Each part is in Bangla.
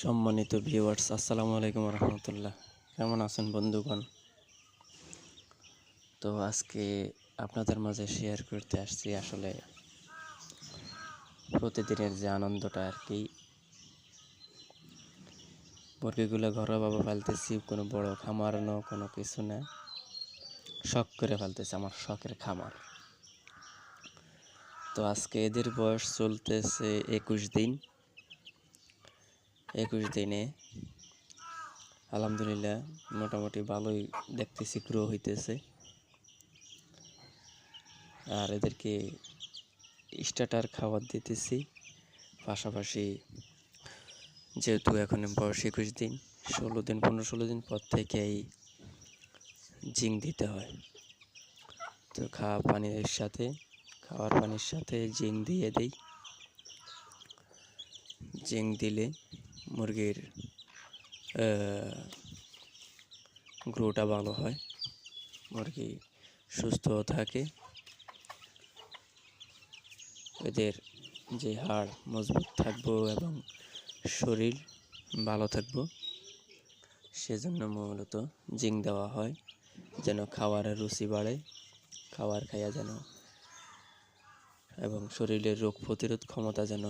সম্মানিত ভিউয়ার্স আসসালামু আলাইকুম রহমতুল্লাহ। কেমন আছেন বন্ধুগণ? তো আজকে আপনাদের মাঝে শেয়ার করতে আসছি আসলে প্রতিদিনের যে আনন্দটা আর কি। মুরগিগুলো ঘরোয়াভাবে ফেলতেছি, কোনো বড় খামার না কোনো কিছু না শখ করে ফেলতেছি, আমার শখের খামার। তো আজকে এদের বয়স চলতেছে একুশ দিন। একুশ দিনে। আলহামদুলিল্লাহ, মোটামুটি ভালোই দেখতেছি গ্রো হইতেছে। আর এদেরকে স্টার্টার খাবার দিতেছি। পাশাপাশি যেহেতু এখন বয়স একুশ দিন, ষোলো দিন, পনেরো, ষোলো দিন পর থেকেই জিং দিতে হয়। তো খাওয়া পানির সাথে, খাওয়ার পানির সাথে জিঙ্ক দিয়ে দেই। জিং দিলে মুরগির গ্রোটা ভালো হয়, মুরগি সুস্থ থাকে, এদের যে হাড় মজবুত থাকব এবং শরীর ভালো থাকব, সেজন্য মূলত জিঙ্ক দেওয়া হয়, যেন খাওয়ারের রুচি বাড়ে, খাবার খাইয়া যেন এবং শরীরের রোগ প্রতিরোধ ক্ষমতা যেন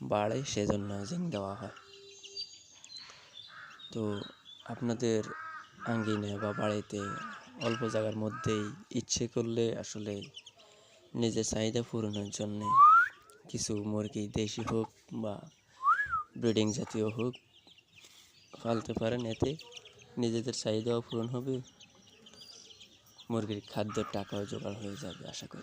বাড়ে, সেজন্য জিঙ্ক দেওয়া হয়। তো আপনাদের আঙ্গিনে বা বাড়িতে অল্প জায়গার মধ্যেই ইচ্ছে করলে আসলে নিজের চাহিদা পূরণের জন্য কিছু মুরগি দেশি হোক বা ব্রিডিং জাতীয় হোক পালতে পারেন। এতে নিজেদের চাহিদাও পূরণ হবে, মুরগির খাদ্যের টাকাও জোগাড় হয়ে যাবে, আশা করি।